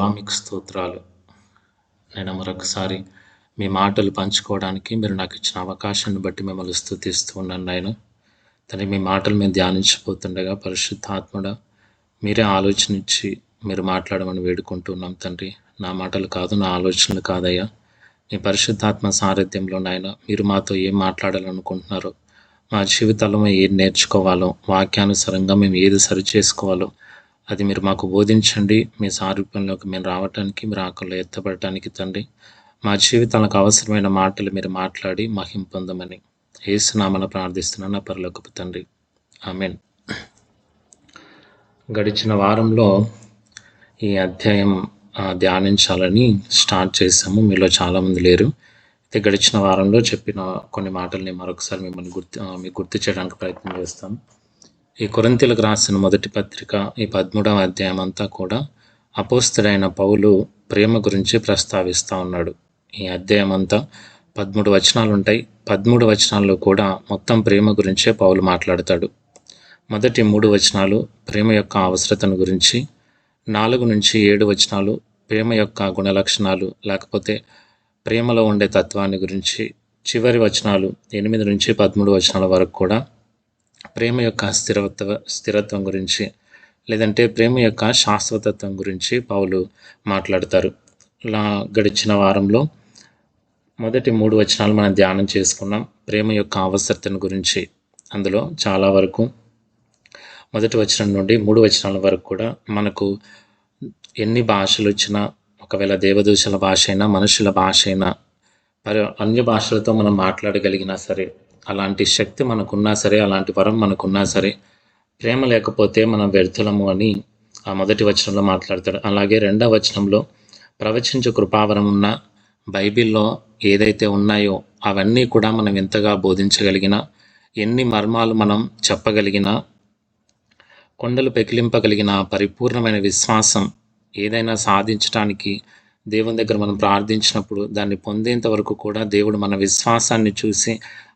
దేవా మీకు స్తోత్రాలు. నేను మరొకసారి మీ మాటలు పంచుకోవడానికి మీరు నాకు ఇచ్చిన అవకాశాన్ని బట్టి మిమ్మల్ని స్థుతిస్తూ ఉన్నాను నేను తని మీ మాటలు మేము ధ్యానించిపోతుండగా పరిశుద్ధాత్మడ మీరే ఆలోచన ఇచ్చి మీరు మాట్లాడమని వేడుకుంటున్నాం తండ్రి. నా మాటలు కాదు నా ఆలోచనలు కాదయ్యా. మీ పరిశుద్ధాత్మ సారథ్యంలో నాయన మీరు మాతో ఏం మాట్లాడాలనుకుంటున్నారో మా జీవితాల్లో మేము ఏది నేర్చుకోవాలో వాక్యానుసారంగా మేము ఏది సరి చేసుకోవాలో అది మీరు మాకు బోధించండి మీ సారూప్యంలోకి మేము రావటానికి మీరు ఆకల్లో ఎత్తపడటానికి తండ్రి. మా జీవితాలకు అవసరమైన మాటలు మీరు మాట్లాడి మహిం పొందమని ఏసునామన ప్రార్థిస్తున్నాను నా పరలోకపు తండ్రి. ఆమెన్. గడిచిన వారంలో ఈ అధ్యాయం ధ్యానించాలని స్టార్ట్ చేసాము మీలో చాలామంది లేరు. అయితే గడిచిన వారంలో చెప్పిన కొన్ని మాటల్ని మరొకసారి మిమ్మల్ని గుర్తు మీకు గుర్తు చేయడానికి ప్రయత్నం చేస్తాం ఈ కొరింతలకు రాసిన మొదటి పత్రిక ఈ పదమూడవ అధ్యాయం అంతా కూడా అపోస్తుడైన పౌలు ప్రేమ గురించి ప్రస్తావిస్తూ ఉన్నాడు. ఈ అధ్యాయం అంతా పదమూడు వచనాలు ఉంటాయి. పదమూడు వచనాల్లో కూడా మొత్తం ప్రేమ గురించే పౌలు మాట్లాడతాడు. మొదటి మూడు వచనాలు ప్రేమ యొక్క అవసరతను గురించి నాలుగు నుంచి ఏడు వచనాలు ప్రేమ యొక్క గుణలక్షణాలు లేకపోతే ప్రేమలో ఉండే తత్వాన్ని గురించి చివరి వచనాలు ఎనిమిది నుంచి పదమూడు వచనాల వరకు కూడా ప్రేమ యొక్క స్థిరత్వ స్థిరత్వం గురించి లేదంటే ప్రేమ యొక్క శాశ్వతత్వం గురించి పావులు మాట్లాడతారు. ఇలా గడిచిన వారంలో మొదటి మూడు వచనాలు మనం ధ్యానం చేసుకున్నాం. ప్రేమ యొక్క అవసరతను గురించి అందులో చాలా వరకు మొదటి వచనం నుండి మూడు వచనాల వరకు కూడా మనకు ఎన్ని భాషలు వచ్చినా ఒకవేళ దేవదూషల భాష అయినా మనుషుల భాష అయినా పరి అన్య భాషలతో మనం మాట్లాడగలిగినా సరే అలాంటి శక్తి మనకున్నా సరే అలాంటి వరం మనకున్నా సరే ప్రేమ లేకపోతే మనం వ్యర్థులము అని ఆ మొదటి వచనంలో మాట్లాడతాడు. అలాగే రెండవ వచనంలో ప్రవచించు కృపావరం ఉన్న బైబిల్లో ఏదైతే ఉన్నాయో అవన్నీ కూడా మనం ఎంతగా బోధించగలిగినా ఎన్ని మర్మాలు మనం చెప్పగలిగినా కొండలు పెకిలింపగలిగిన పరిపూర్ణమైన విశ్వాసం ఏదైనా సాధించడానికి దేవుని దగ్గర మనం ప్రార్థించినప్పుడు దాన్ని పొందేంత వరకు కూడా దేవుడు మన విశ్వాసాన్ని చూసి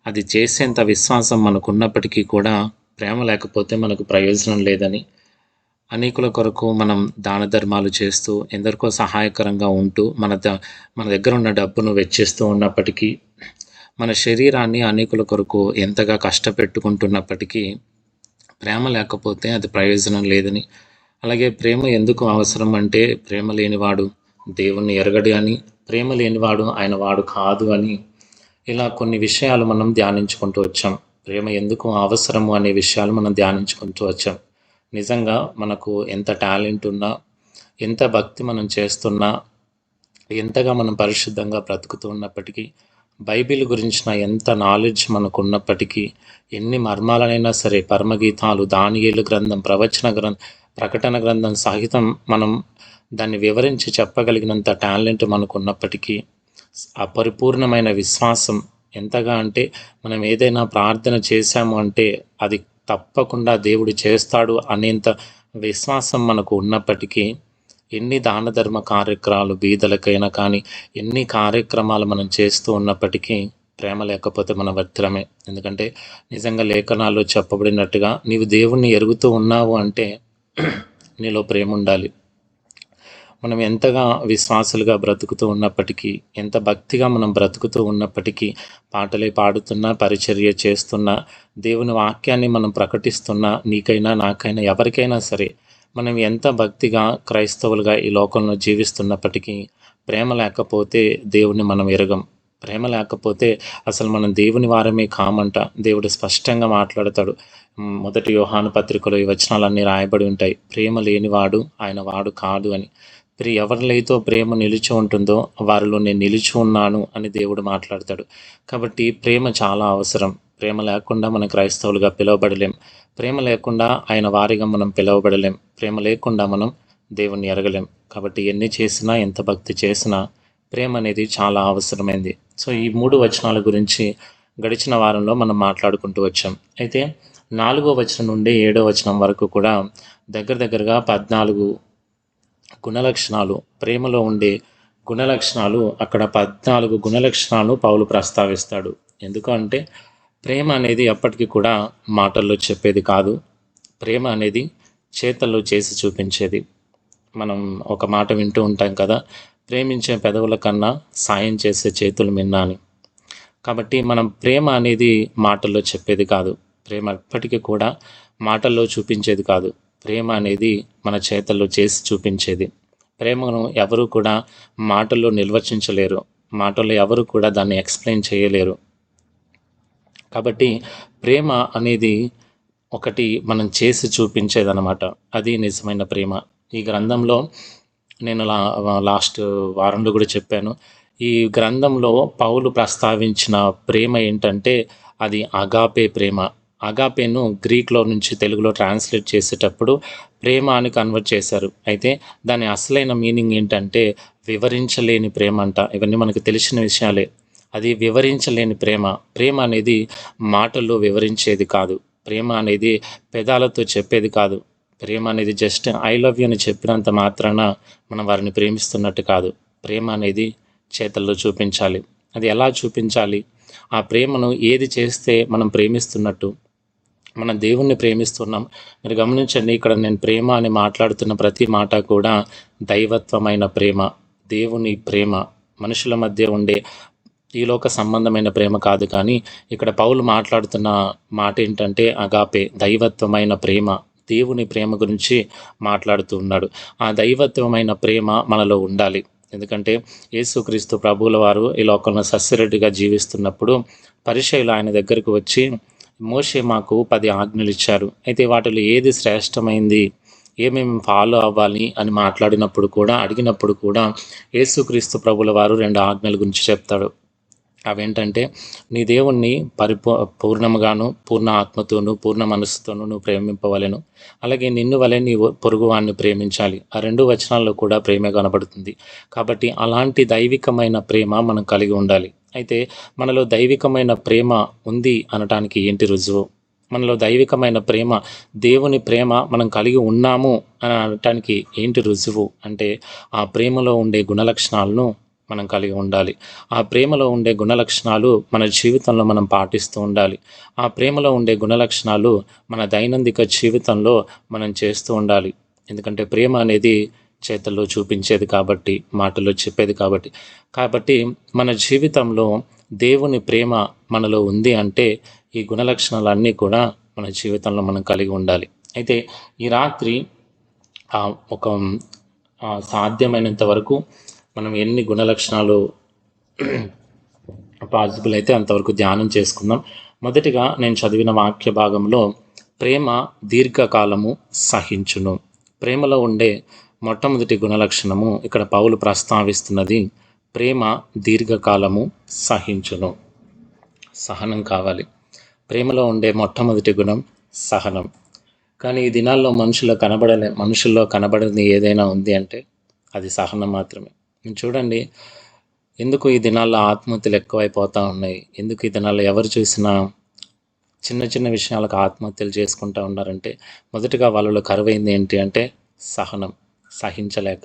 అది చేసేంత విశ్వాసం మనకు ఉన్నప్పటికీ కూడా ప్రేమ లేకపోతే మనకు ప్రయోజనం లేదని అనేకుల కొరకు మనం దాన ధర్మాలు చేస్తూ ఎందరికో సహాయకరంగా ఉంటూ మన ద మన దగ్గర ఉన్న డబ్బును వెచ్చిస్తూ ఉన్నప్పటికీ మన శరీరాన్ని అనేకుల కొరకు ఎంతగా కష్టపెట్టుకుంటున్నప్పటికీ ప్రేమ లేకపోతే అది ప్రయోజనం లేదని. అలాగే ప్రేమ ఎందుకు అవసరం అంటే ప్రేమ లేనివాడు దేవుణ్ణి ఎరగడు అని ప్రేమ లేనివాడు ఆయన వాడు కాదు అని ఇలా కొన్ని విషయాలు మనం ధ్యానించుకుంటూ వచ్చాం. ప్రేమ ఎందుకు అవసరము అనే విషయాలు మనం ధ్యానించుకుంటూ వచ్చాం. నిజంగా మనకు ఎంత టాలెంట్ ఉన్నా ఎంత భక్తి మనం చేస్తున్నా ఎంతగా మనం పరిశుద్ధంగా బ్రతుకుతూ ఉన్నప్పటికీ బైబిల్ గురించిన ఎంత నాలెడ్జ్ మనకు ఉన్నప్పటికీ ఎన్ని మర్మాలనైనా సరే పరమగీతాలు దానియేలు గ్రంథం ప్రవచన గ్రంథం ప్రకటన గ్రంథం సహితం మనం దాన్ని వివరించి చెప్పగలిగినంత టాలెంట్ మనకు ఉన్నప్పటికీ అపరిపూర్ణమైన విశ్వాసం ఎంతగా అంటే మనం ఏదైనా ప్రార్థన చేశాము అంటే అది తప్పకుండా దేవుడు చేస్తాడు అనేంత విశ్వాసం మనకు ఉన్నప్పటికీ ఎన్ని దాన ధర్మ కార్యక్రమాలు బీదలకైనా కానీ ఎన్ని కార్యక్రమాలు మనం చేస్తూ ఉన్నప్పటికీ ప్రేమ లేకపోతే మన వ్యర్థమే. ఎందుకంటే నిజంగా లేఖనాల్లో చెప్పబడినట్టుగా నీవు దేవుణ్ణి ఎరుగుతూ ఉన్నావు అంటే నీలో ప్రేమ ఉండాలి మనం ఎంతగా విశ్వాసులుగా బ్రతుకుతూ ఉన్నప్పటికీ ఎంత భక్తిగా మనం బ్రతుకుతూ ఉన్నప్పటికీ పాటలే పాడుతున్నా పరిచర్య చేస్తున్నా దేవుని వాక్యాన్ని మనం ప్రకటిస్తున్నా నీకైనా నాకైనా ఎవరికైనా సరే మనం ఎంత భక్తిగా క్రైస్తవులుగా ఈ లోకంలో జీవిస్తున్నప్పటికీ ప్రేమ లేకపోతే దేవుని మనం ఎరగం. ప్రేమ లేకపోతే అసలు మనం దేవుని వారమే కామంట. దేవుడు స్పష్టంగా మాట్లాడతాడు. మొదటి యోహాను పత్రికలో ఈ వచనాలన్నీ రాయబడి ఉంటాయి. ప్రేమ లేనివాడు ఆయన వాడు కాదు అని. ప్రి ఎవరిలైతే ప్రేమ నిలిచి ఉంటుందో వారిలో నేను నిలిచి ఉన్నాను అని దేవుడు మాట్లాడతాడు. కాబట్టి ప్రేమ చాలా అవసరం. ప్రేమ లేకుండా మనం క్రైస్తవులుగా పిలువబడలేం. ప్రేమ లేకుండా ఆయన వారిగా మనం పిలువబడలేం. ప్రేమ లేకుండా మనం దేవుణ్ణి ఎరగలేం. కాబట్టి ఎన్ని చేసినా ఎంత భక్తి చేసినా ప్రేమ అనేది చాలా అవసరమైంది. సో ఈ మూడు వచనాల గురించి గడిచిన వారంలో మనం మాట్లాడుకుంటూ వచ్చాం. అయితే నాలుగో వచనం నుండి ఏడో వచనం వరకు కూడా దగ్గర దగ్గరగా పద్నాలుగు గుణలక్షణాలు ప్రేమలో ఉండే గుణలక్షణాలు అక్కడ పద్నాలుగు గుణలక్షణాలు పౌలు ప్రస్తావిస్తాడు. ఎందుకంటే ప్రేమ అనేది ఎప్పటికీ కూడా మాటల్లో చెప్పేది కాదు. ప్రేమ అనేది చేతల్లో చేసి చూపించేది. మనం ఒక మాట వింటూ ఉంటాం కదా ప్రేమించే పెదవుల కన్నా సాయం చేసే చేతులు మిన్నా అని కాబట్టి మనం ప్రేమ అనేది మాటల్లో చెప్పేది కాదు. ప్రేమ ఎప్పటికీ కూడా మాటల్లో చూపించేది కాదు. ప్రేమ అనేది మన చేతల్లో చేసి చూపించేది. ప్రేమను ఎవరు కూడా మాటల్లో నిర్వచించలేరు. మాటల్లో ఎవరు కూడా దాన్ని ఎక్స్ప్లెయిన్ చేయలేరు. కాబట్టి ప్రేమ అనేది ఒకటి మనం చేసి చూపించేదన్నమాట. అది నిజమైన ప్రేమ. ఈ గ్రంథంలో నేను లా లాస్ట్ వారంలో కూడా చెప్పాను. ఈ గ్రంథంలో పౌలు ప్రస్తావించిన ప్రేమ ఏంటంటే అది అగాపే ప్రేమ. అగాపేను గ్రీక్లో నుంచి తెలుగులో ట్రాన్స్లేట్ చేసేటప్పుడు ప్రేమ అని కన్వర్ట్ చేశారు. అయితే దాని అసలైన మీనింగ్ ఏంటంటే వివరించలేని ప్రేమ అంట. ఇవన్నీ మనకు తెలిసిన విషయాలే. అది వివరించలేని ప్రేమ. ప్రేమ అనేది మాటల్లో వివరించేది కాదు. ప్రేమ అనేది పెదాలతో చెప్పేది కాదు. ప్రేమ అనేది జస్ట్ ఐ లవ్ యూ అని చెప్పినంత మాత్రాన మనం వారిని ప్రేమిస్తున్నట్టు కాదు. ప్రేమ అనేది చేతల్లో చూపించాలి. అది ఎలా చూపించాలి? ఆ ప్రేమను ఏది చేస్తే మనం ప్రేమిస్తున్నట్టు? మన దేవుణ్ణి ప్రేమిస్తున్నాం. మీరు గమనించండి ఇక్కడ నేను ప్రేమ అని మాట్లాడుతున్న ప్రతి మాట కూడా దైవత్వమైన ప్రేమ దేవుని ప్రేమ మనుషుల మధ్య ఉండే ఈలోక సంబంధమైన ప్రేమ కాదు. కానీ ఇక్కడ పౌలు మాట్లాడుతున్న మాట ఏంటంటే అగాపే దైవత్వమైన ప్రేమ. దేవుని ప్రేమ గురించి మాట్లాడుతూ ఉన్నాడు. ఆ దైవత్వమైన ప్రేమ మనలో ఉండాలి. ఎందుకంటే యేసుక్రీస్తు ప్రభువుల వారు ఈ లోకంలో సస్యరెడ్డిగా జీవిస్తున్నప్పుడు పరిచయులు ఆయన దగ్గరకు వచ్చి మోషే మాకు పది ఆజ్ఞలు ఇచ్చారు. అయితే వాటిలో ఏది శ్రేష్టమైంది? ఏమేమి ఫాలో అవ్వాలి? అని మాట్లాడినప్పుడు కూడా అడిగినప్పుడు కూడా యేసుక్రీస్తు ప్రభుల వారు రెండు ఆజ్ఞల గురించి చెప్తాడు. అవేంటంటే నీ దేవుణ్ణి పరిపూ పూర్ణముగాను పూర్ణ ఆత్మతోను పూర్ణ మనస్సుతోనూ నువ్వు ప్రేమింపవలెను. అలాగే నిన్ను వలె నీ పొరుగువాన్ని ప్రేమించాలి. ఆ రెండు వచనాల్లో కూడా ప్రేమే కనబడుతుంది. కాబట్టి అలాంటి దైవికమైన ప్రేమ మనం కలిగి ఉండాలి. అయితే మనలో దైవికమైన ప్రేమ ఉంది అనటానికి ఏంటి రుజువు? మనలో దైవికమైన ప్రేమ దేవుని ప్రేమ మనం కలిగి ఉన్నాము అని అనటానికి ఏంటి రుజువు? అంటే ఆ ప్రేమలో ఉండే గుణలక్షణాలను మనం కలిగి ఉండాలి. ఆ ప్రేమలో ఉండే గుణలక్షణాలు మన జీవితంలో మనం పాటిస్తూ ఉండాలి. ఆ ప్రేమలో ఉండే గుణలక్షణాలు మన దైనందిక జీవితంలో మనం చేస్తూ ఉండాలి. ఎందుకంటే ప్రేమ అనేది చేతల్లో చూపించేది కాబట్టి మాటల్లో చెప్పేది కాబట్టి. కాబట్టి మన జీవితంలో దేవుని ప్రేమ మనలో ఉంది అంటే ఈ గుణలక్షణాలన్నీ కూడా మన జీవితంలో మనం కలిగి ఉండాలి. అయితే ఈ రాత్రి ఒక సాధ్యమైనంత వరకు మనం ఎన్ని గుణలక్షణాలు పాజిబుల్ అయితే అంతవరకు ధ్యానం చేసుకుందాం. మొదటిగా నేను చదివిన వాక్య భాగంలో ప్రేమ దీర్ఘకాలము సహించును. ప్రేమలో ఉండే మొట్టమొదటి గుణలక్షణము ఇక్కడ పౌలు ప్రస్తావిస్తున్నది ప్రేమ దీర్ఘకాలము సహించును. సహనం కావాలి. ప్రేమలో ఉండే మొట్టమొదటి గుణం సహనం. కానీ ఈ దినాల్లో మనుషుల్లో కనబడలే మనుషుల్లో కనబడని ఏదైనా ఉంది అంటే అది సహనం మాత్రమే. చూడండి ఎందుకు ఈ దినాల్లో ఆత్మహత్యలు ఎక్కువైపోతూ ఉన్నాయి? ఎందుకు ఈ దినాల్లో ఎవరు చూసినా చిన్న చిన్న విషయాలకు ఆత్మహత్యలు చేసుకుంటూ ఉన్నారంటే మొదటగా వాళ్ళలో కరువైంది ఏంటి అంటే సహనం సహించలేక.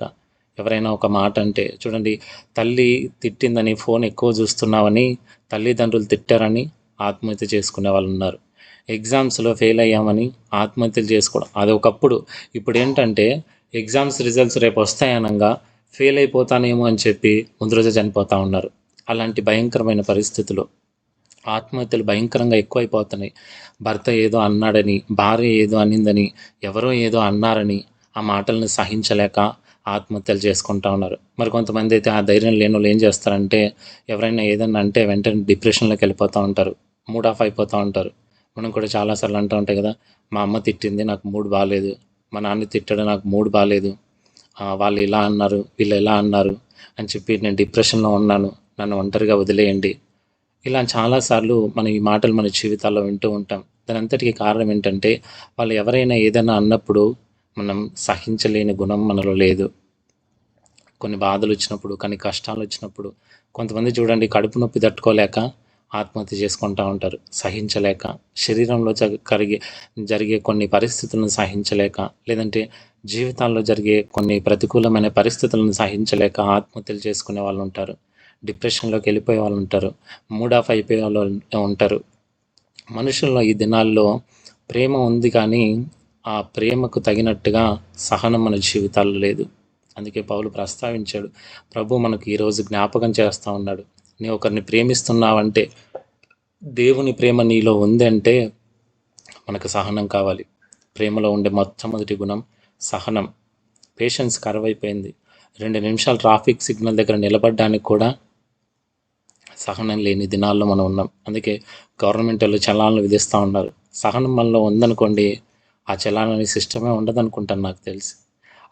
ఎవరైనా ఒక మాట అంటే చూడండి తల్లి తిట్టిందని ఫోన్ ఎక్కువ చూస్తున్నామని తల్లిదండ్రులు తిట్టారని ఆత్మహత్య చేసుకునే వాళ్ళు ఉన్నారు. ఎగ్జామ్స్లో ఫెయిల్ అయ్యామని ఆత్మహత్యలు చేసుకోవడం అది ఒకప్పుడు ఇప్పుడు ఏంటంటే ఎగ్జామ్స్ రిజల్ట్స్ రేపు వస్తాయనగా ఫెయిల్ అయిపోతానేమో అని చెప్పి ముందు రోజే చనిపోతూ ఉన్నారు. అలాంటి భయంకరమైన పరిస్థితులు. ఆత్మహత్యలు భయంకరంగా ఎక్కువైపోతున్నాయి. భర్త ఏదో అన్నాడని భార్య ఏదో అనిందని ఎవరో ఏదో అన్నారని ఆ మాటలను సహించలేక ఆత్మహత్యలు చేసుకుంటా ఉన్నారు. మరి కొంతమంది అయితే ఆ ధైర్యం లేని వాళ్ళు ఏం చేస్తారంటే ఎవరైనా ఏదన్నా అంటే వెంటనే డిప్రెషన్లోకి వెళ్ళిపోతూ ఉంటారు. మూడ్ ఆఫ్ అయిపోతూ ఉంటారు. మనం కూడా చాలాసార్లు అంటూ ఉంటాయి కదా మా అమ్మ తిట్టింది నాకు మూడ్ బాగాలేదు మా నాన్న తిట్టాడు నాకు మూడ్ బాగాలేదు వాళ్ళు ఇలా అన్నారు వీళ్ళు ఎలా అన్నారు అని చెప్పి నేను డిప్రెషన్లో ఉన్నాను. నన్ను ఒంటరిగా వదిలేయండి. ఇలా చాలాసార్లు మనం ఈ మాటలు మన జీవితాల్లో వింటూ ఉంటాం. దాని అంతటికి కారణం ఏంటంటే వాళ్ళు ఎవరైనా ఏదైనా అన్నప్పుడు మనం సహించలేని గుణం మనలో లేదు. కొన్ని బాధలు వచ్చినప్పుడు కొన్ని కష్టాలు వచ్చినప్పుడు కొంతమంది చూడండి కడుపు నొప్పి తట్టుకోలేక ఆత్మహత్య చేసుకుంటూ ఉంటారు. సహించలేక శరీరంలో జ కరిగే జరిగే కొన్ని పరిస్థితులను సహించలేక లేదంటే జీవితాల్లో జరిగే కొన్ని ప్రతికూలమైన పరిస్థితులను సహించలేక ఆత్మహత్యలు చేసుకునే వాళ్ళు ఉంటారు. డిప్రెషన్లోకి వెళ్ళిపోయే వాళ్ళు ఉంటారు. మూడ్ ఆఫ్ అయిపోయే వాళ్ళు ఉంటారు. మనుషుల్లో ఈ దినాల్లో ప్రేమ ఉంది కానీ ఆ ప్రేమకు తగినట్టుగా సహనం మన జీవితాల్లో లేదు. అందుకే పౌలు ప్రస్తావించాడు ప్రభు మనకు ఈరోజు జ్ఞాపకం చేస్తూ ఉన్నాడు. నీ ఒకరిని ప్రేమిస్తున్నావంటే దేవుని ప్రేమ నీలో ఉందంటే మనకు సహనం కావాలి. ప్రేమలో ఉండే మొట్టమొదటి గుణం సహనం. పేషెన్స్ కరువైపోయింది. రెండు నిమిషాలు ట్రాఫిక్ సిగ్నల్ దగ్గర నిలబడడానికి కూడా సహనం లేని దినాల్లో మనం ఉన్నాం. అందుకే గవర్నమెంట్ వాళ్ళు చలాలను విధిస్తూ ఉన్నారు. సహనం మనలో ఉందనుకోండి ఆ చలాలని అనే సిస్టమే ఉండదనుకుంటాను నాకు తెలిసి.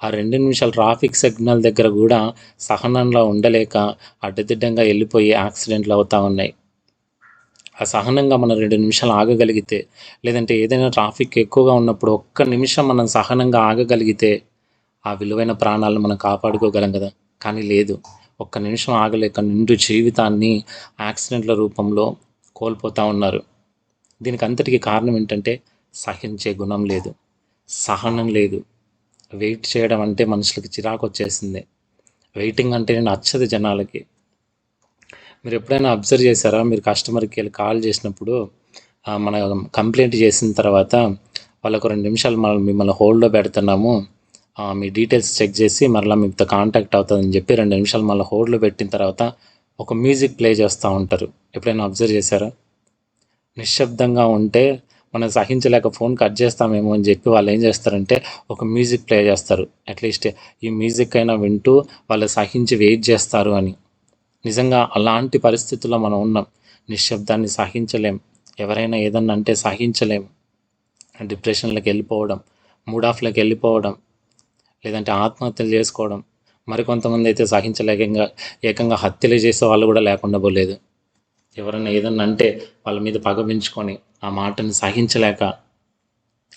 ఆ రెండు నిమిషాలు ట్రాఫిక్ సిగ్నల్ దగ్గర కూడా సహనంలో ఉండలేక అడ్డదిడ్డంగా వెళ్ళిపోయి యాక్సిడెంట్లు అవుతూ ఉన్నాయి. సహనంగా మనం రెండు నిమిషాలు ఆగగలిగితే లేదంటే ఏదైనా ట్రాఫిక్ ఎక్కువగా ఉన్నప్పుడు ఒక్క నిమిషం మనం సహనంగా ఆగగలిగితే ఆ విలువైన ప్రాణాలను మనం కాపాడుకోగలం కదా? కానీ లేదు. ఒక్క నిమిషం ఆగలేక నిండు జీవితాన్ని యాక్సిడెంట్ల రూపంలో కోల్పోతూ ఉన్నారు. దీనికి అంతటికి కారణం ఏంటంటే సహించే గుణం లేదు. సహనం లేదు. వెయిట్ చేయడం అంటే మనుషులకి చిరాకు వచ్చేసింది. వెయిటింగ్ అంటే నచ్చదు జనాలకి. మీరు ఎప్పుడైనా అబ్జర్వ్ చేశారా? మీరు కస్టమర్కి వెళ్ళి కాల్ చేసినప్పుడు మన కంప్లైంట్ చేసిన తర్వాత వాళ్ళకు రెండు నిమిషాలు మనం మిమ్మల్ని హోల్డ్లో పెడుతున్నాము. మీ డీటెయిల్స్ చెక్ చేసి మరలా మీతో కాంటాక్ట్ అవుతుందని చెప్పి రెండు నిమిషాలు మళ్ళీ హోల్డ్లో పెట్టిన తర్వాత ఒక మ్యూజిక్ ప్లే చేస్తూ ఉంటారు. ఎప్పుడైనా అబ్జర్వ్ చేశారా? నిశ్శబ్దంగా ఉంటే మనం సహించలేక ఫోన్ కట్ చేస్తామేమో అని చెప్పి వాళ్ళు ఏం చేస్తారంటే ఒక మ్యూజిక్ ప్లే చేస్తారు. అట్లీస్ట్ ఈ మ్యూజిక్ అయినా వింటూ వాళ్ళు సహించి వెయిట్ చేస్తారు అని. నిజంగా అలాంటి పరిస్థితుల్లో మనం ఉన్నాం. నిశ్శబ్దాన్ని సహించలేం. ఎవరైనా ఏదన్నా అంటే సహించలేం. డిప్రెషన్లకు వెళ్ళిపోవడం మూడ్ ఆఫ్లోకి వెళ్ళిపోవడం లేదంటే ఆత్మహత్యలు చేసుకోవడం మరికొంతమంది అయితే సహించలేక ఇంకా ఏకంగా హత్యలు చేసే వాళ్ళు కూడా లేకుండా పోలేదు. ఎవరైనా ఏదన్నా అంటే వాళ్ళ మీద పగ పెంచుకొని ఆ మాటని సహించలేక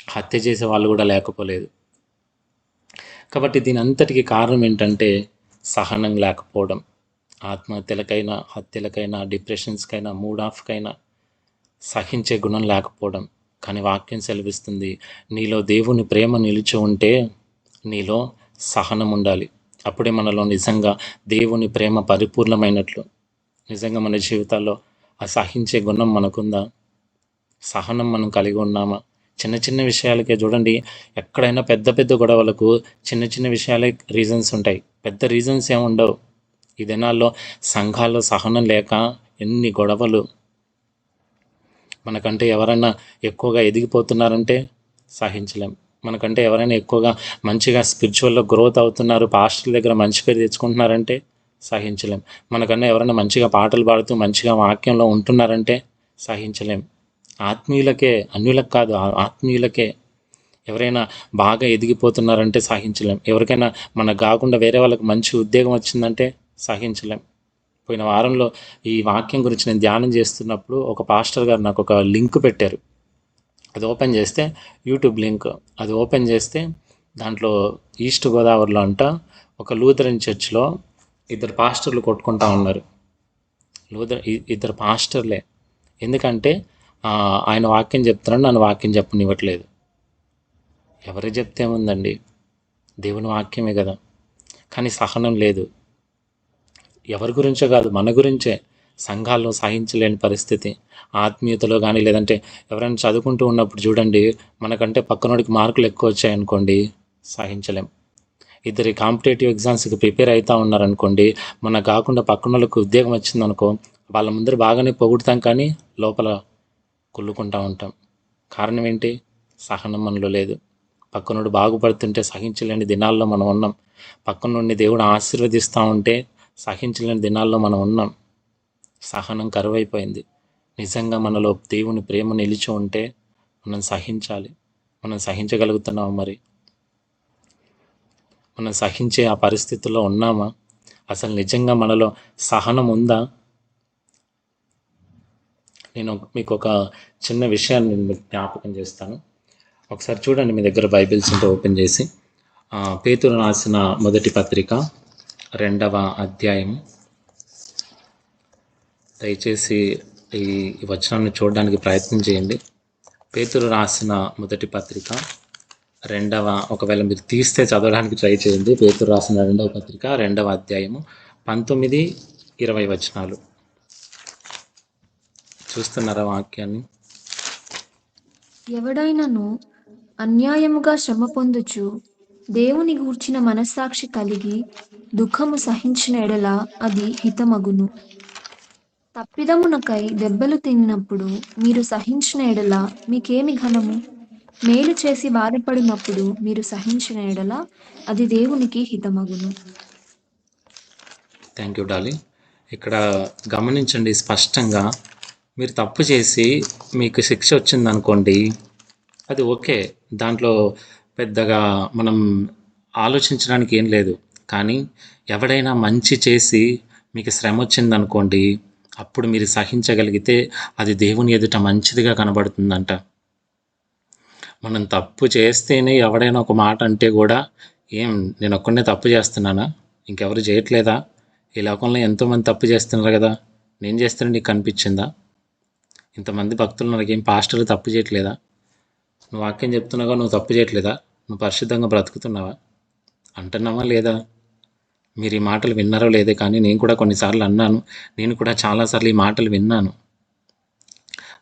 హత్య చేసే వాళ్ళు కూడా లేకపోలేదు. కాబట్టి దీని అంతటికి కారణం ఏంటంటే సహనం లేకపోవడం. ఆత్మహత్యలకైనా హత్యలకైనా డిప్రెషన్స్కైనా మూడ్ ఆఫ్కైనా సహించే గుణం లేకపోవడం కానీ వాక్యం సెలవిస్తుంది. నీలో దేవుని ప్రేమ నిలిచి ఉంటే నీలో సహనం ఉండాలి. అప్పుడే మనలో నిజంగా దేవుని ప్రేమ పరిపూర్ణమైనట్లు నిజంగా మన జీవితాల్లో ఆ సహించే గుణం మనకుందా? సహనం మనం కలిగి ఉన్నామా? చిన్న చిన్న విషయాలకే చూడండి ఎక్కడైనా పెద్ద పెద్ద గొడవలకు చిన్న చిన్న విషయాలే రీజన్స్ ఉంటాయి. పెద్ద రీజన్స్ ఏమి ఉండవు. ఈ దినాల్లో సంఘాల్లో సహనం లేక ఎన్ని గొడవలు. మనకంటే ఎవరైనా ఎక్కువగా ఎదిగిపోతున్నారంటే సహించలేం. మనకంటే ఎవరైనా ఎక్కువగా మంచిగా స్పిరిచువల్లో గ్రోత్ అవుతున్నారు పాస్టర్ల దగ్గర మంచి పేరు తెచ్చుకుంటున్నారంటే సహించలేం. మనకన్నా ఎవరైనా మంచిగా పాటలు పాడుతూ మంచిగా వాక్యంలో ఉంటున్నారంటే సహించలేం. ఆత్మీయులకే అన్యులకు కాదు ఆత్మీయులకే ఎవరైనా బాగా ఎదిగిపోతున్నారంటే సహించలేం. ఎవరికైనా మనకు కాకుండా వేరే వాళ్ళకి మంచి ఉద్యోగం వచ్చిందంటే సహించలేం. పోయిన వారంలో ఈ వాక్యం గురించి నేను ధ్యానం చేస్తున్నప్పుడు ఒక పాస్టర్ గారు నాకు ఒక లింక్ పెట్టారు. అది ఓపెన్ చేస్తే యూట్యూబ్ లింక్. అది ఓపెన్ చేస్తే దాంట్లో ఈస్ట్ గోదావరిలో అంట ఒక లూథరన్ చర్చ్లో ఇద్దరు పాస్టర్లు కొట్టుకుంటా ఉన్నారు. లూథర్ ఇద్దరు పాస్టర్లే. ఎందుకంటే ఆయన వాక్యం చెప్తున్నాడు నన్ను వాక్యం చెప్పనివ్వట్లేదు. ఎవరు చెప్తే ఏముందండి? దేవుని వాక్యమే కదా. కానీ సహనం లేదు. ఎవరి గురించో కాదు మన గురించే. సంఘాల్లో సహించలేని పరిస్థితి. ఆత్మీయతలో కానీ లేదంటే ఎవరైనా చదువుకుంటూ ఉన్నప్పుడు చూడండి మనకంటే పక్కనోడికి మార్కులు ఎక్కువ వచ్చాయనుకోండి సహించలేం. ఇద్దరి కాంపిటేటివ్ ఎగ్జామ్స్కి ప్రిపేర్ అవుతా ఉన్నారనుకోండి మన కాకుండా పక్కన వాళ్ళకి ఉద్యోగం వచ్చిందనుకో వాళ్ళ ముందర బాగానే పొగుడుతాం కానీ లోపల కుళ్ళుకుంటా ఉంటాం. కారణం ఏంటి? సహనం మనలో లేదు. పక్కనోడు బాగుపడుతుంటే సహించలేని దినాల్లో మనం ఉన్నాం. పక్కనుండి దేవుడు ఆశీర్వదిస్తూ ఉంటే సహించలేని దినాల్లో మనం ఉన్నాం. సహనం కరువైపోయింది. నిజంగా మనలో దేవుని ప్రేమ నిలిచి ఉంటే మనం సహించాలి. మనం సహించగలుగుతున్నాము మరి? మనం సహించే ఆ పరిస్థితుల్లో ఉన్నామా? అసలు నిజంగా మనలో సహనం ఉందా? నేను మీకు ఒక చిన్న విషయాన్ని మీకు జ్ఞాపకం చేస్తాను. ఒకసారి చూడండి మీ దగ్గర బైబిల్స్ ఉంటే ఓపెన్ చేసి. పేతురు రాసిన మొదటి పత్రిక రెండవ అధ్యాయం. దయచేసి ఈ వచనాన్ని చూడడానికి ప్రయత్నం చేయండి. పేతురు రాసిన మొదటి పత్రిక రెండవ ఒకవేళ మీరు తీస్తే చదవడానికి ట్రై చేయండి. పేతురు రాసిన రెండవ పత్రిక రెండవ అధ్యాయము పంతొమ్మిది ఇరవై వచనాలు. చూస్తున్నారా వాక్యాన్ని? ఎవడైనాను అన్యాయముగా శ్రమ పొందుచు దేవుని గూర్చిన మనస్సాక్షి కలిగి దుఃఖము సహించిన ఎడల అది హితమగును. తప్పిదమునకై దెబ్బలు తిన్నప్పుడు మీరు సహించిన ఎడల మీకేమి ఘనము? మేలు చేసి బాధపడినప్పుడు మీరు సహించిన ఎడల అది దేవునికి హితమగును. థ్యాంక్ యూ డాలి ఇక్కడ గమనించండి స్పష్టంగా మీరు తప్పు చేసి మీకు శిక్ష వచ్చిందనుకోండి అది ఓకే. దాంట్లో పెద్దగా మనం ఆలోచించడానికి ఏం లేదు. కానీ ఎవడైనా మంచి చేసి మీకు శ్రమ వచ్చిందనుకోండి అప్పుడు మీరు సహించగలిగితే అది దేవుని ఎదుట మంచిదిగా కనబడుతుందంట. మనం తప్పు చేస్తేనే ఎవడైనా ఒక మాట అంటే కూడా ఏం నేను ఒక్కడే తప్పు చేస్తున్నానా? ఇంకెవరు చేయట్లేదా? ఈ లోకంలో ఎంతోమంది తప్పు చేస్తున్నారు కదా? నేను చేస్తున్నా నీకు కనిపించిందా? ఇంతమంది భక్తులు నాకేం పాస్టర్లు తప్పు చేయట్లేదా? నువ్వు వాక్యం చెప్తున్నావా? నువ్వు తప్పు చేయట్లేదా? నువ్వు పరిశుద్ధంగా బ్రతుకుతున్నావా? అంటున్నావా లేదా? మీరు ఈ మాటలు విన్నారో లేదే కానీ నేను కూడా కొన్నిసార్లు అన్నాను. నేను కూడా చాలాసార్లు ఈ మాటలు విన్నాను.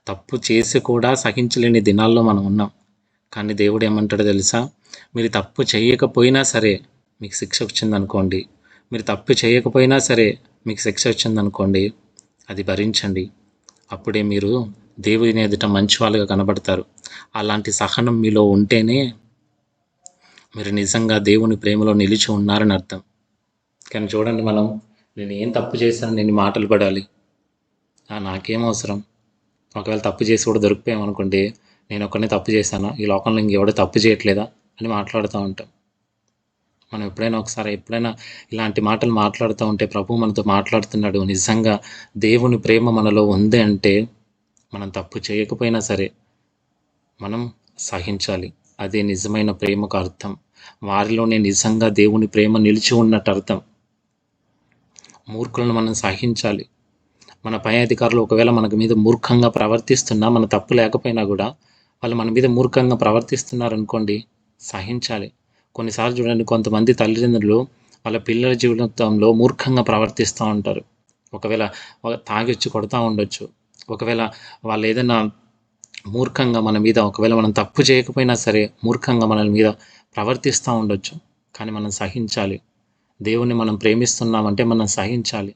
తప్పు చేసి కూడా సహించలేని దినాల్లో మనం ఉన్నాం. కానీ దేవుడు ఏమంటాడో తెలుసా? మీరు తప్పు చేయకపోయినా సరే మీకు శిక్ష వచ్చిందనుకోండి మీరు తప్పు చేయకపోయినా సరే మీకు శిక్ష వచ్చిందనుకోండి అది భరించండి. అప్పుడే మీరు దేవుని ఎదుట మంచి వాళ్ళుగా కనబడతారు. అలాంటి సహనం మీలో ఉంటేనే మీరు నిజంగా దేవుని ప్రేమలో నిలిచి ఉన్నారని అర్థం. కానీ చూడండి మనం నేను ఏం తప్పు చేశాను నేను మాటలు పడాలి. నాకేం అవసరం? ఒకవేళ తప్పు చేసి కూడా దొరికిపోయామనుకోండి నేను ఒకరిని తప్పు చేశానా? ఈ లోకంలో ఇంకెవడో తప్పు చేయట్లేదా? అని మాట్లాడుతూ ఉంటాం. మనం ఎప్పుడైనా ఒకసారి ఎప్పుడైనా ఇలాంటి మాటలు మాట్లాడుతూ ఉంటే ప్రభు మనతో మాట్లాడుతున్నాడు. నిజంగా దేవుని ప్రేమ మనలో ఉంది అంటే మనం తప్పు చేయకపోయినా సరే మనం సహించాలి. అదే నిజమైన ప్రేమకు అర్థం. వారిలోనే నిజంగా దేవుని ప్రేమ నిలిచి ఉన్నట్టు అర్థం. మూర్ఖులను మనం సహించాలి. మన పై అధికారులు ఒకవేళ మనకు మీద మూర్ఖంగా ప్రవర్తిస్తున్నా మన తప్పు లేకపోయినా కూడా వాళ్ళు మన మీద మూర్ఖంగా ప్రవర్తిస్తున్నారు అనుకోండి సహించాలి. కొన్నిసార్లు చూడండి కొంతమంది తల్లిదండ్రులు వాళ్ళ పిల్లల జీవితంలో మూర్ఖంగా ప్రవర్తిస్తూ ఉంటారు. ఒకవేళ తాగిచ్చి కొడతా ఉండొచ్చు. ఒకవేళ వాళ్ళు ఏదైనా మూర్ఖంగా మన మీద ఒకవేళ మనం తప్పు చేయకపోయినా సరే మూర్ఖంగా మన మీద ప్రవర్తిస్తూ ఉండొచ్చు. కానీ మనం సహించాలి. దేవుణ్ణి మనం ప్రేమిస్తున్నామంటే మనం సహించాలి.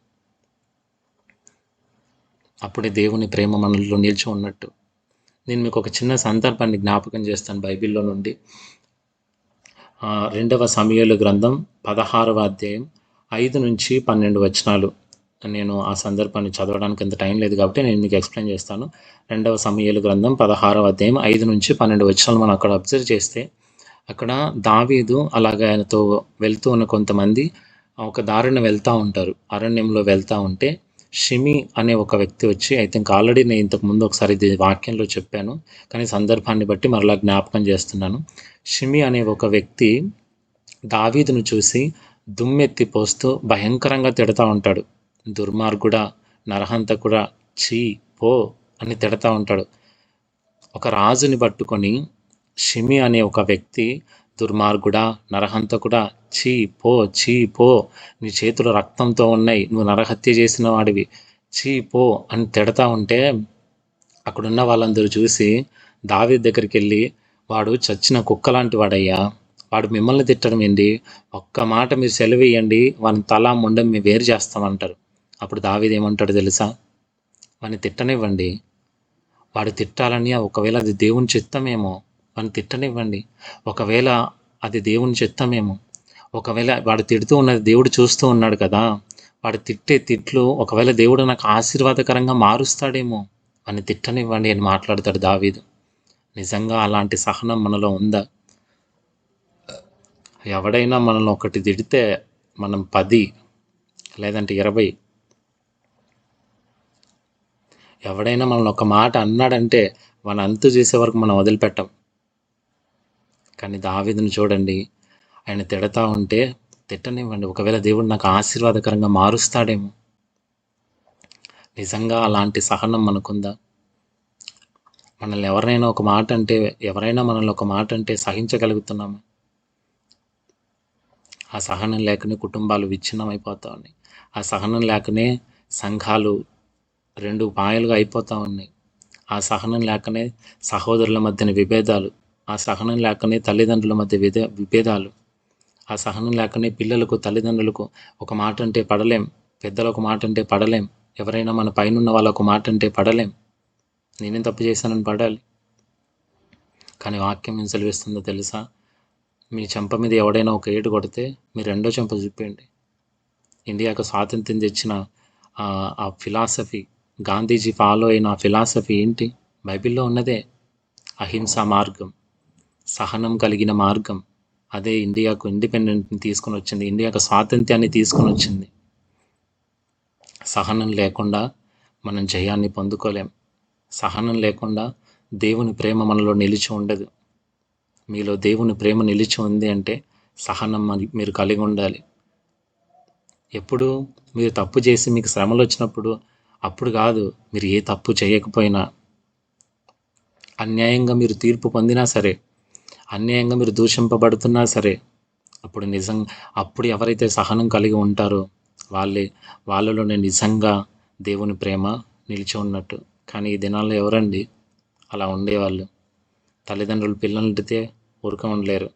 అప్పుడే దేవుని ప్రేమ మనలో నిలిచి ఉన్నట్టు. నేను మీకు ఒక చిన్న సందర్భాన్ని జ్ఞాపకం చేస్తాను బైబిల్లో నుండి. రెండవ సమయాలు గ్రంథం పదహారవ అధ్యాయం ఐదు నుంచి పన్నెండు వచనాలు. నేను ఆ సందర్భాన్ని చదవడానికి అంత టైం లేదు కాబట్టి నేను మీకు ఎక్స్ప్లెయిన్ చేస్తాను. రెండవ సమయాలు గ్రంథం పదహారవ అధ్యాయం ఐదు నుంచి పన్నెండు వచ్చాలు మనం అక్కడ అబ్జర్వ్ చేస్తే అక్కడ దావీదు అలాగే ఆయనతో వెళ్తూ ఉన్న కొంతమంది ఒక దారిన వెళ్తూ ఉంటారు. అరణ్యంలో వెళ్తూ ఉంటే షిమి అనే ఒక వ్యక్తి వచ్చి ఐ థింక్ ఆల్రెడీ నేను ఇంతకు ముందు ఒకసారి ఇది వాక్యంలో చెప్పాను కానీ సందర్భాన్ని బట్టి మరలా జ్ఞాపకం చేస్తున్నాను. షిమి అనే ఒక వ్యక్తి దావీదును చూసి దుమ్మెత్తి పోస్తూ భయంకరంగా తిడతా ఉంటాడు. దుర్మార్గుడా నరహంతకుడా చీ పో అని తిడతా ఉంటాడు. ఒక రాజుని పట్టుకొని షిమి అనే ఒక వ్యక్తి దుర్మార్గుడా నరహంతకుడా చీ పో చీ పో నీ చేతులు రక్తంతో ఉన్నాయి నువ్వు నరహత్య చేసిన వాడివి చీ పో అని తిడతా ఉంటే అక్కడున్న వాళ్ళందరూ చూసి దావి దగ్గరికి వెళ్ళి వాడు చచ్చిన కుక్క లాంటి వాడయ్యా వాడు మిమ్మల్ని తిట్టడం ఏంటి? ఒక్క మాట మీరు సెలవు ఇవ్వండి వాని తల ముండం మేము వేరు చేస్తామంటారు. అప్పుడు దావీది ఏమంటాడు తెలుసా? వాని తిట్టనివ్వండి. వాడు తిట్టాలని ఒకవేళ అది దేవుని చిత్తమేమో వాడిని తిట్టనివ్వండి. ఒకవేళ అది దేవుని చిత్తమేమో ఒకవేళ వాడు తిడుతూ ఉన్నది దేవుడు చూస్తూ ఉన్నాడు కదా వాడు తిట్టే తిట్లు ఒకవేళ దేవుడు నాకు ఆశీర్వాదకరంగా మారుస్తాడేమో అని తిట్టనివ్వండి అని మాట్లాడతాడు దావీదు. నిజంగా అలాంటి సహనం మనలో ఉందా? ఎవడైనా మనల్ని ఒకటి తిడితే మనం పది లేదంటే ఇరవై ఎవడైనా మనల్ని ఒక మాట అన్నాడంటే మన అంతు చేసే వరకు మనం వదిలిపెట్టాం. కానీ దావేదిని చూడండి ఆయన తిడతా ఉంటే తిట్టనివ్వండి. ఒకవేళ దేవుడు నాకు ఆశీర్వాదకరంగా మారుస్తాడేమో. నిజంగా అలాంటి సహనం మనకుందా? మనల్ని ఎవరైనా ఒక మాట అంటే ఎవరైనా మనల్ని ఒక మాట అంటే సహించగలుగుతున్నాము? ఆ సహనం లేకనే కుటుంబాలు విచ్ఛిన్నం అయిపోతా ఉన్నాయి ఆ సహనం లేకనే సంఘాలు రెండు పాయలుగా అయిపోతూ ఉన్నాయి. ఆ సహనం లేకనే సహోదరుల మధ్యన విభేదాలు ఆ సహనం లేకనే తల్లిదండ్రుల మధ్య విధ విభేదాలు ఆ సహనం లేకనే పిల్లలకు తల్లిదండ్రులకు ఒక మాట అంటే పడలేం పెద్దలు ఒక మాట అంటే పడలేం ఎవరైనా మన పైన ఉన్న ఒక మాట అంటే పడలేం. నేనేం తప్పు చేశానని పడాలి? కానీ వాక్యం ఏం సెలవిస్తుందో తెలుసా? మీ చెంప మీద ఎవడైనా ఒక ఏడు కొడితే మీరు రెండో చెంప చూపేయండి. ఇండియాకు స్వాతంత్ర్యం తెచ్చిన ఆ ఫిలాసఫీ గాంధీజీ ఫాలో అయిన ఫిలాసఫీ ఏంటి? బైబిల్లో ఉన్నదే. అహింసా మార్గం సహనం కలిగిన మార్గం. అదే ఇండియాకు ఇండిపెండెంట్ని తీసుకొని వచ్చింది ఇండియాకు స్వాతంత్ర్యాన్ని తీసుకొని వచ్చింది. సహనం లేకుండా మనం జయాన్ని పొందుకోలేం. సహనం లేకుండా దేవుని ప్రేమ మనలో నిలిచి ఉండదు. మీలో దేవుని ప్రేమ నిలిచి ఉంది అంటే సహనం మీరు కలిగి ఉండాలి. ఎప్పుడు మీరు తప్పు చేసి మీకు శ్రమలు వచ్చినప్పుడు అప్పుడు కాదు మీరు ఏ తప్పు చేయకపోయినా. అన్యాయంగా మీరు తీర్పు పొందినా సరే అన్యాయంగా మీరు దూషింపబడుతున్నా సరే అప్పుడు నిజం అప్పుడు ఎవరైతే సహనం కలిగి ఉంటారో వాళ్ళే వాళ్ళలోనే నిజంగా దేవుని ప్రేమ నిలిచి ఉన్నట్టు. కానీ ఈ దినాల్లో ఎవరండి? అలా ఉండేవాళ్ళు. తల్లిదండ్రులు పిల్లల్ని తిడితే ఉండలేరు.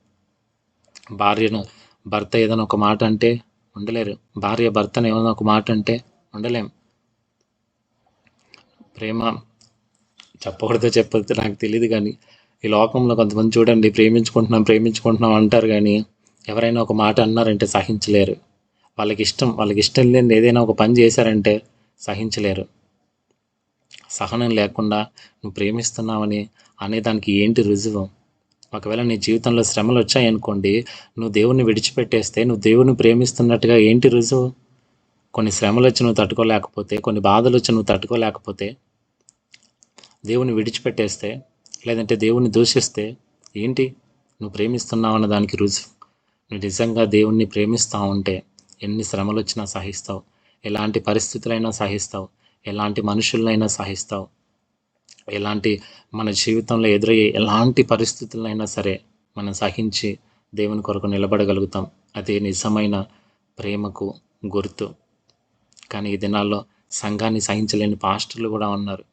భార్యను భర్త ఏదైనా ఒక మాట అంటే ఉండలేరు. భార్య భర్తను ఏదైనా ఒక మాట అంటే ఉండలేం. ప్రేమ చెప్పకూడదో చెప్పదు నాకు తెలియదు కానీ ఈ లోకంలో కొంతమంది చూడండి ప్రేమించుకుంటున్నాం ప్రేమించుకుంటున్నాం అంటారు కానీ ఎవరైనా ఒక మాట అన్నారంటే సహించలేరు. వాళ్ళకి ఇష్టం వాళ్ళకి ఇష్టం లేని ఏదైనా ఒక పని చేశారంటే సహించలేరు. సహనం లేకుండా నువ్వు ప్రేమిస్తున్నావని అనేదానికి ఏంటి రుజువు? ఒకవేళ నీ జీవితంలో శ్రమలు వచ్చాయనుకోండి నువ్వు దేవుణ్ణి విడిచిపెట్టేస్తే నువ్వు దేవుని ప్రేమిస్తున్నట్టుగా ఏంటి రుజువు? కొన్ని శ్రమలు వచ్చి నువ్వు తట్టుకోలేకపోతే కొన్ని బాధలు వచ్చి నువ్వు తట్టుకోలేకపోతే దేవుని విడిచిపెట్టేస్తే లేదంటే దేవుని దూషిస్తే ఏంటి? నువ్వు ప్రేమిస్తున్నావు అన్న దానికి రుజువు. నువ్వు నిజంగా దేవుణ్ణి ప్రేమిస్తూ ఉంటే ఎన్ని శ్రమలు వచ్చినా సహిస్తావు. ఎలాంటి పరిస్థితులైనా సహిస్తావు. ఎలాంటి మనుషులనైనా సహిస్తావు. ఎలాంటి మన జీవితంలో ఎదురయ్యే ఎలాంటి పరిస్థితులైనా సరే మనం సహించి దేవుని కొరకు నిలబడగలుగుతాం. అదే నిజమైన ప్రేమకు గుర్తు. కానీ ఈ దినాల్లో సంఘాన్ని సహించలేని పాస్టర్లు కూడా ఉన్నారు.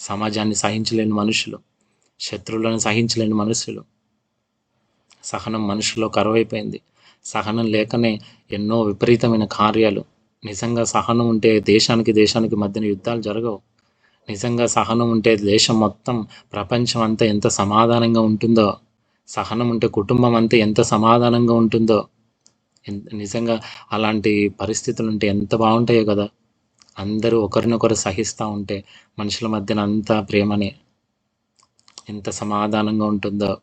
సమాజాన్ని సహించలేని మనుషులు శత్రువులను సహించలేని మనుషులు. సహనం మనుషుల్లో కరువైపోయింది. సహనం లేకనే ఎన్నో విపరీతమైన కార్యాలు. నిజంగా సహనం ఉంటే దేశానికి దేశానికి మధ్యన యుద్ధాలు జరగవు. నిజంగా సహనం ఉంటే దేశం మొత్తం ప్రపంచం అంతా ఎంత సమాధానంగా ఉంటుందో సహనం ఉంటే కుటుంబం అంతా ఎంత సమాధానంగా ఉంటుందో ఎంత నిజంగా అలాంటి పరిస్థితులు ఉంటే ఎంత బాగుంటాయో కదా. అందరూ ఒకరినొకరు సహిస్తూ ఉంటే మనుషుల మధ్యన అంతా ప్రేమనే. ఎంత సమాధానంగా ఉంటుందో.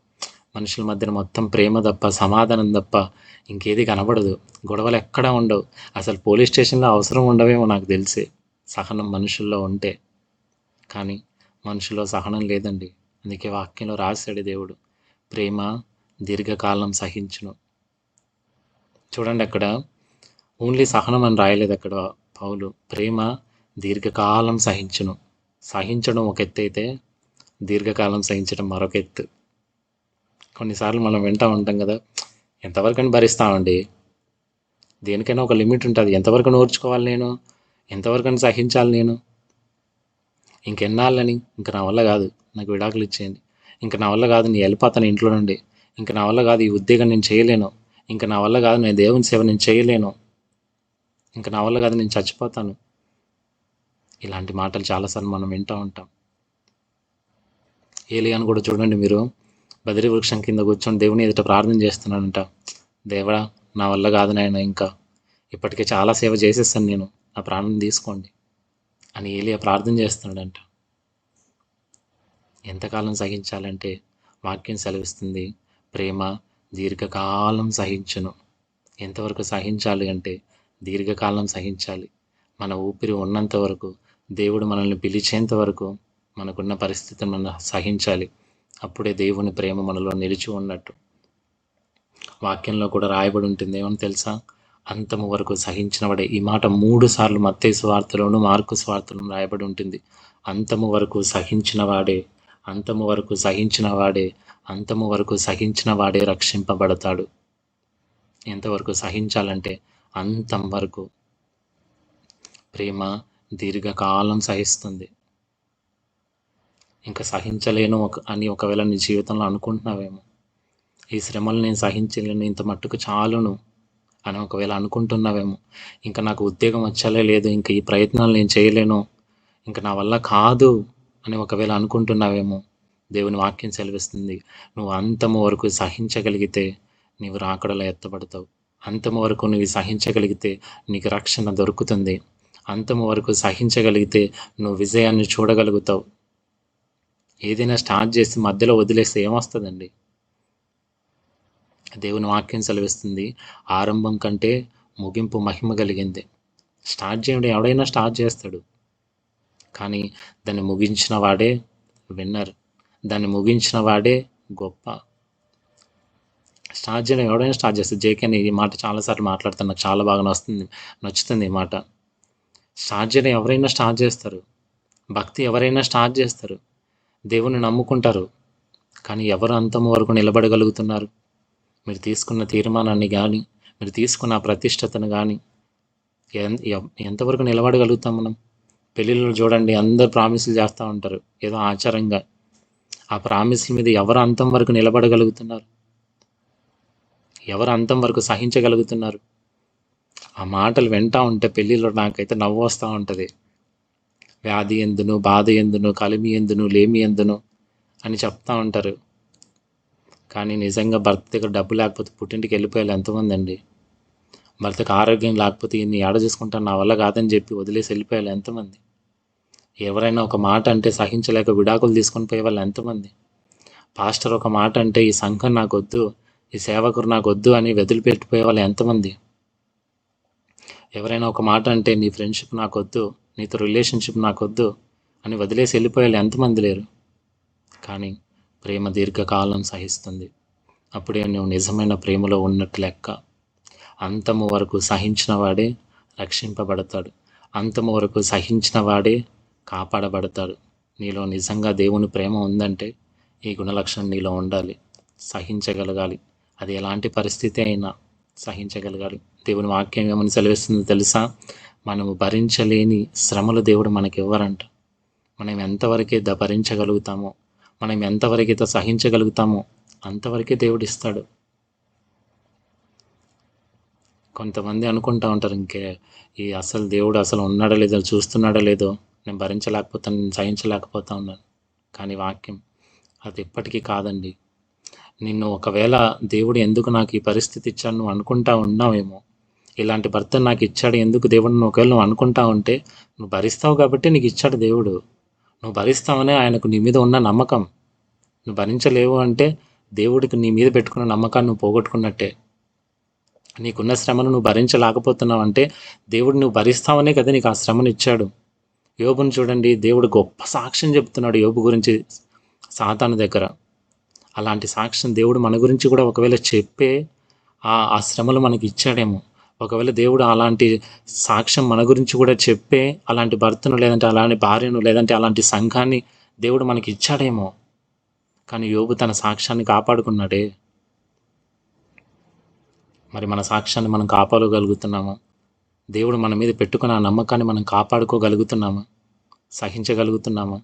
మనుషుల మధ్యన మొత్తం ప్రేమ తప్ప సమాధానం తప్ప ఇంకేది కనబడదు. గొడవలు ఎక్కడా ఉండవు. అసలు పోలీస్ స్టేషన్లో అవసరం ఉండవేమో నాకు తెలిసి. సహనం మనుషుల్లో ఉంటే. కానీ మనుషుల్లో సహనం లేదండి. అందుకే వాక్యంలో రాశాడు దేవుడు. ప్రేమ దీర్ఘకాలం సహించును. చూడండి అక్కడ. ఓన్లీ సహనం అని రాయలేదు అక్కడ. పౌలు ప్రేమ దీర్ఘకాలం సహించును. సహించడం ఒక ఎత్తు అయితే దీర్ఘకాలం సహించడం మరొక ఎత్తు. కొన్నిసార్లు మనం వింటూ ఉంటాం కదా ఎంతవరకని భరిస్తామండి దేనికైనా ఒక లిమిట్ ఉంటుంది. ఎంతవరకు ఓర్చుకోవాలి నేను? ఎంతవరకని సహించాలి నేను? ఇంకెన్నాళ్ళని? ఇంక నా వల్ల కాదు నాకు విడాకులు ఇచ్చేయండి. ఇంక నా వల్ల కాదు నీ వెళ్ళిపోతాను ఇంట్లో నుండి. ఇంక నా వల్ల కాదు ఈ ఉద్యోగం నేను చేయలేను. ఇంక నా వల్ల కాదు నేను దేవుని సేవ నేను చేయలేను. ఇంకా నా వల్ల కాదు నేను చచ్చిపోతాను. ఇలాంటి మాటలు చాలాసార్లు మనం వింటూ ఉంటాం. ఏలియాను కూడా చూడండి మీరు. బదిరి వృక్షం కింద కూర్చొని దేవుని ఎదుట ప్రార్థన చేస్తున్నాడంట. దేవా నా వల్ల కాదు నాయన ఇంకా. ఇప్పటికే చాలా సేవ చేసేస్తాను నేను. నా ప్రాణం తీసుకోండి. అని ఏలియా ప్రార్థన చేస్తున్నాడంట. ఎంతకాలం సహించాలంటే వాక్యం సెలవిస్తుంది ప్రేమ దీర్ఘకాలం సహించును. ఎంతవరకు సహించాలి అంటే దీర్ఘకాలం సహించాలి. మన ఊపిరి ఉన్నంత వరకు దేవుడు మనల్ని పిలిచేంత వరకు మనకున్న పరిస్థితిని మనం సహించాలి. అప్పుడే దేవుని ప్రేమ మనలో నిలిచి ఉన్నట్టు. వాక్యంలో కూడా రాయబడి ఉంటుంది. ఏమని తెలుసా? అంతము వరకు సహించినవాడే ఈ మాట మూడు సార్లు మత్తే స్వార్థలోను మార్కు స్వార్థలోను రాయబడి ఉంటుంది. అంతము వరకు సహించిన వాడే అంతము వరకు సహించిన వాడే అంతము వరకు సహించిన వాడే రక్షింపబడతాడు. ఎంతవరకు సహించాలంటే అంతం వరకు ప్రేమ దీర్ఘకాలం సహిస్తుంది. ఇంకా సహించలేను ఒక అని ఒకవేళ నీ జీవితంలో అనుకుంటున్నావేమో. ఈ శ్రమలు నేను సహించలేను ఇంత మట్టుకు చాలును అని ఒకవేళ అనుకుంటున్నావేమో. ఇంకా నాకు ఉద్యోగం వచ్చాలే లేదు ఇంకా ఈ ప్రయత్నాలు నేను చేయలేను ఇంకా నా వల్ల కాదు అని ఒకవేళ అనుకుంటున్నావేమో దేవుని వాక్యం సెలవిస్తుంది. నువ్వు అంతము వరకు సహించగలిగితే నీవు రాకడలో ఎత్తబడతావు. అంతము వరకు నువ్వు సహించగలిగితే నీకు రక్షణ దొరుకుతుంది. అంతము వరకు సహించగలిగితే నువ్వు విజయాన్ని చూడగలుగుతావు. ఏదైనా స్టార్ట్ చేసి మధ్యలో వదిలేస్తే ఏమొస్తుందండి? దేవుని వాక్యం సెలవిస్తుంది ఆరంభం కంటే ముగింపు మహిమ కలిగింది. స్టార్ట్ చేయడం ఎవడైనా స్టార్ట్ చేస్తాడు. కానీ దాన్ని ముగించిన వాడే విన్నర్. దాన్ని ముగించిన వాడే గొప్ప. స్టార్ట్ చేయడం ఎవడైనా స్టార్ట్ చేస్తుంది జేకే అని ఈ మాట చాలాసార్లు మాట్లాడుతాను నాకు చాలా బాగా నచ్చుతుంది నచ్చుతుంది ఈ మాట. స్టార్ట్ చేయడం ఎవరైనా స్టార్ట్ చేస్తారు. భక్తి ఎవరైనా స్టార్ట్ చేస్తారు. దేవుని నమ్ముకుంటారు. కానీ ఎవరు అంతం వరకు నిలబడగలుగుతున్నారు? మీరు తీసుకున్న తీర్మానాన్ని కానీ మీరు తీసుకున్న ప్రతిష్టతను కానీ ఎన్- ఎంతవరకు నిలబడగలుగుతాం మనం? పెళ్ళిళ్ళు చూడండి అందరు ప్రామిసులు చేస్తూ ఉంటారు. ఏదో ఆచారంగా. ఆ ప్రామిసుల మీద ఎవరు అంతం వరకు నిలబడగలుగుతున్నారు? ఎవరు అంతం వరకు సహించగలుగుతున్నారు? ఆ మాటలు వింటా ఉంటే పెళ్ళిలో నాకైతే నవ్వు వస్తూ ఉంటుంది. వ్యాధి ఎందును బాధ ఎందును కలిమి ఎందును లేమి ఎందును అని చెప్తా ఉంటారు. కానీ నిజంగా భర్త దగ్గర డబ్బు లేకపోతే పుట్టింటికి వెళ్ళిపోయాలి ఎంతమంది అండి భర్తకు ఆరోగ్యం లేకపోతే ఇన్ని ఏడ చూసుకుంటాను నా వల్ల కాదని చెప్పి వదిలేసి వెళ్ళిపోయాలి ఎంతమంది? ఎవరైనా ఒక మాట అంటే సహించలేక విడాకులు తీసుకొని పోయే వాళ్ళు ఎంతమంది? పాస్టర్ ఒక మాట అంటే ఈ సంఘం నాకు వద్దు ఈ సేవకుడు నాకు వద్దు అని వదిలిపెట్టిపోయే వాళ్ళు ఎంతమంది? ఎవరైనా ఒక మాట అంటే నీ ఫ్రెండ్షిప్ నాకు వద్దు నీతో రిలేషన్షిప్ నాకు వద్దు అని వదిలేసి వెళ్ళిపోయే వాళ్ళు ఎంతమంది లేరు? కానీ ప్రేమ దీర్ఘకాలం సహిస్తుంది. అప్పుడే నువ్వు నిజమైన ప్రేమలో ఉన్నట్టు లెక్క. అంతము వరకు సహించిన వాడే రక్షింపబడతాడు. అంతము వరకు సహించిన వాడే కాపాడబడతాడు. నీలో నిజంగా దేవుని ప్రేమ ఉందంటే ఈ గుణలక్షణం నీలో ఉండాలి. సహించగలగాలి. అది ఎలాంటి పరిస్థితి అయినా సహించగలగాలి. దేవుని వాక్యం ఏమని సెలవిస్తుందో తెలుసా? మనము భరించలేని శ్రమలు దేవుడు మనకి ఇవ్వరంట మనం ఎంతవరకు ద భరించగలుగుతామో మనం ఎంతవరకైతే సహించగలుగుతామో అంతవరకే దేవుడు ఇస్తాడు. కొంతమంది అనుకుంటా ఉంటారు ఇంకే ఈ అసలు దేవుడు అసలు ఉన్నాడో లేదో చూస్తున్నాడో లేదో నేను భరించలేకపోతాను నేను సహించలేకపోతా ఉన్నాను. కానీ వాక్యం అది ఎప్పటికీ కాదండి. నిన్ను ఒకవేళ దేవుడు ఎందుకు నాకు ఈ పరిస్థితి ఇచ్చాడు నువ్వు అనుకుంటా ఉన్నావేమో? ఇలాంటి భర్త నాకు ఇచ్చాడు ఎందుకు దేవుడు నువ్వు ఒకవేళ నువ్వు అనుకుంటా ఉంటే నువ్వు భరిస్తావు కాబట్టి నీకు ఇచ్చాడు దేవుడు. నువ్వు భరిస్తావనే ఆయనకు నీ మీద ఉన్న నమ్మకం. నువ్వు భరించలేవు అంటే దేవుడికి నీ మీద పెట్టుకున్న నమ్మకాన్ని నువ్వు పోగొట్టుకున్నట్టే. నీకున్న శ్రమను నువ్వు భరించలేకపోతున్నావు అంటే దేవుడు నువ్వు భరిస్తావనే కదా నీకు ఆ శ్రమను ఇచ్చాడు. యోబుని చూడండి దేవుడు గొప్ప సాక్ష్యం చెప్తున్నాడు యోబు గురించి సాతాను దగ్గర. అలాంటి సాక్ష్యం దేవుడు మన గురించి కూడా ఒకవేళ చెప్పే ఆ ఆ శ్రమలు మనకి ఇచ్చాడేమో. ఒకవేళ దేవుడు అలాంటి సాక్ష్యం మన గురించి కూడా చెప్పే అలాంటి భర్తను లేదంటే అలాంటి భార్యను లేదంటే అలాంటి సంఘాన్ని దేవుడు మనకి ఇచ్చాడేమో. కానీ యోగు తన సాక్ష్యాన్ని కాపాడుకున్నాడే. మరి మన సాక్ష్యాన్ని మనం కాపాడగలుగుతున్నామా? దేవుడు మన మీద పెట్టుకున్న ఆ నమ్మకాన్ని మనం కాపాడుకోగలుగుతున్నామా? సహించగలుగుతున్నామా?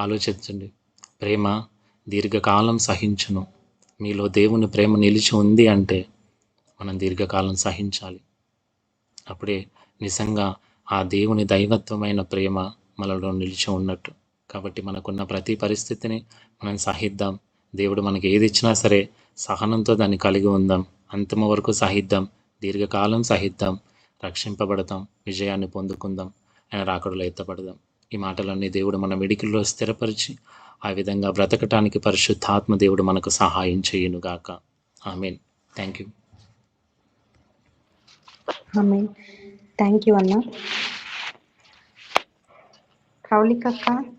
ఆలోచించండి. ప్రేమ దీర్ఘకాలం సహించును. మీలో దేవుని ప్రేమ నిలిచి ఉంది అంటే మనం దీర్ఘకాలం సహించాలి. అప్పుడే నిజంగా ఆ దేవుని దైవత్వమైన ప్రేమ మనలో నిలిచి ఉన్నట్టు. కాబట్టి మనకున్న ప్రతి పరిస్థితిని మనం సహిద్దాం. దేవుడు మనకి ఏది ఇచ్చినా సరే సహనంతో దాన్ని కలిగి ఉందాం. అంతిమ వరకు సహిద్దాం. దీర్ఘకాలం సహిద్దాం. రక్షింపబడతాం. విజయాన్ని పొందుకుందాం. ఆయన రాకడలో ఎత్తపడదాం ఈ మాటలన్నీ దేవుడు మన మెడికల్లో స్థిరపరిచి ఆ విధంగా బ్రతకటానికి పరిశుద్ధాత్మ దేవుడు మనకు సహాయం చేయునుగాక. ఆమెన్. థ్యాంక్ యూ ఆమె థ్యాంక్ యూ అన్న. కౌలికక్క.